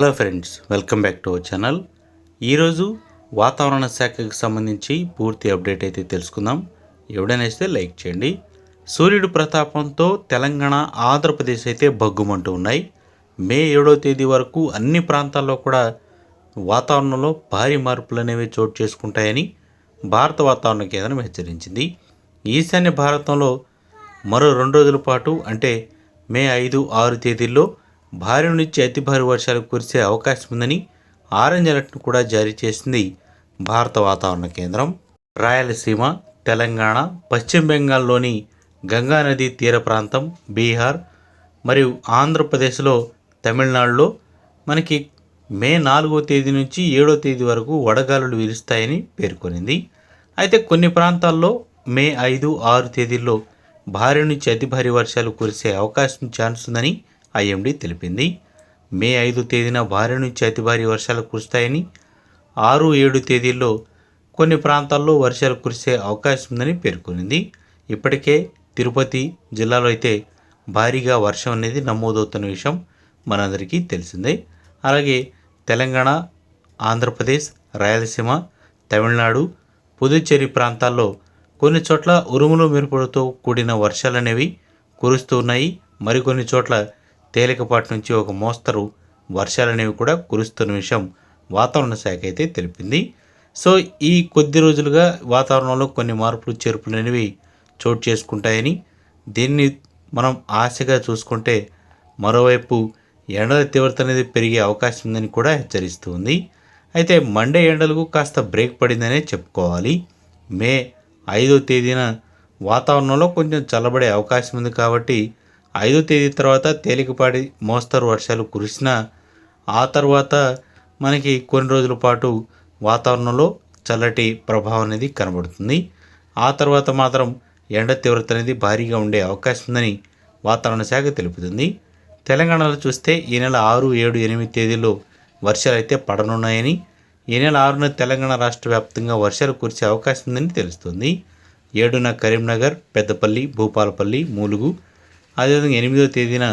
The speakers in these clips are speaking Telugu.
Hello friends welcome back to our channel ఈరోజు వాతావరణ శాఖకు సంబంధించి పూర్తి అప్డేట్ అయితే తెలుసుకుందాం. ఎవడనేస్తే లైక్ చేయండి. సూర్యుడు ప్రతాపంతో తెలంగాణ ఆంధ్రప్రదేశ్ అయితే బగ్గుమంటూ ఉన్నాయి. మే ఏడో తేదీ వరకు అన్ని ప్రాంతాల్లో కూడా వాతావరణంలో భారీ మార్పులు అనేవి చోటు చేసుకుంటాయని భారత వాతావరణ కేంద్రం హెచ్చరించింది. ఈశాన్య భారతంలో మరో రెండు రోజుల పాటు అంటే మే ఐదు ఆరు తేదీల్లో భారీ నుంచి అతి భారీ వర్షాలు కురిసే అవకాశం ఉందని ఆరెంజ్ అలర్ట్ను కూడా జారీ చేసింది భారత వాతావరణ కేంద్రం. రాయలసీమ తెలంగాణ పశ్చిమ బెంగాల్లోని గంగా నది తీర ప్రాంతం బీహార్ మరియు ఆంధ్రప్రదేశ్లో తమిళనాడులో మనకి మే నాలుగో తేదీ నుంచి ఏడో తేదీ వరకు వడగాలులు వీలుస్తాయని పేర్కొనింది. అయితే కొన్ని ప్రాంతాల్లో మే ఐదు ఆరు తేదీల్లో భారీ నుంచి అతి భారీ వర్షాలు కురిసే అవకాశం ఛాన్స్ ఉందని ఐఎండీ తెలిపింది. మే ఐదు తేదీన భారీ నుంచి అతి భారీ వర్షాలు కురుస్తాయని ఆరు ఏడు తేదీల్లో కొన్ని ప్రాంతాల్లో వర్షాలు కురిసే అవకాశం ఉందని పేర్కొనింది. ఇప్పటికే తిరుపతి జిల్లాలో అయితే భారీగా వర్షం అనేది నమోదవుతున్న విషయం మనందరికీ తెలిసిందే. అలాగే తెలంగాణ ఆంధ్రప్రదేశ్ రాయలసీమ తమిళనాడు పుదుచ్చేరి ప్రాంతాల్లో కొన్ని చోట్ల ఉరుములు మెరుపులతో కూడిన వర్షాలు అనేవి కురుస్తూ ఉన్నాయి. మరికొన్ని చోట్ల తేలికపాటి నుంచి ఒక మోస్తరు వర్షాలు అనేవి కూడా కురుస్తున్న విషయం వాతావరణ శాఖ అయితే తెలిపింది. సో ఈ కొద్ది రోజులుగా వాతావరణంలో కొన్ని మార్పులు చేర్పులు అనేవి చోటు చేసుకుంటాయని దీన్ని మనం ఆశగా చూసుకుంటే మరోవైపు ఎండల తీవ్రత అనేది పెరిగే అవకాశం ఉందని కూడా హెచ్చరిస్తుంది అయితే మండే ఎండలకు కాస్త బ్రేక్ పడిందనే చెప్పుకోవాలి. మే ఐదో తేదీన వాతావరణంలో కొంచెం చల్లబడే అవకాశం ఉంది కాబట్టి ఐదో తేదీ తర్వాత తేలికపాటి మోస్తరు వర్షాలు కురిసినా ఆ తర్వాత మనకి కొన్ని రోజుల పాటు వాతావరణంలో చల్లటి ప్రభావం అనేది కనబడుతుంది. ఆ తర్వాత మాత్రం ఎండ తీవ్రత అనేది భారీగా ఉండే అవకాశం ఉందని వాతావరణ శాఖ తెలుపుతుంది. తెలంగాణలో చూస్తే ఈ నెల ఆరు ఏడు ఎనిమిది తేదీల్లో వర్షాలు అయితే పడనున్నాయని ఈ నెల ఆరున తెలంగాణ రాష్ట్ర వ్యాప్తంగా వర్షాలు కురిసే అవకాశం ఉందని తెలుస్తుంది. ఏడున కరీంనగర్ పెద్దపల్లి భూపాలపల్లి మూలుగు అదేవిధంగా ఎనిమిదో తేదీన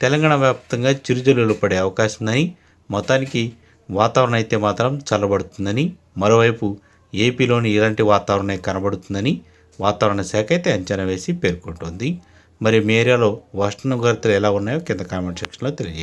తెలంగాణ వ్యాప్తంగా చిరుజల్లులు పడే అవకాశం ఉందని మొత్తానికి వాతావరణం అయితే మాత్రం చల్లబడుతుందని మరోవైపు ఏపీలోని ఇలాంటి వాతావరణం కనబడుతుందని వాతావరణ శాఖ అయితే అంచనా వేసి పేర్కొంటోంది. మరి మీ ఏరియాలో ఉష్ణోగ్రతలు ఎలా ఉన్నాయో కింద కామెంట్ సెక్షన్లో తెలియజేయండి.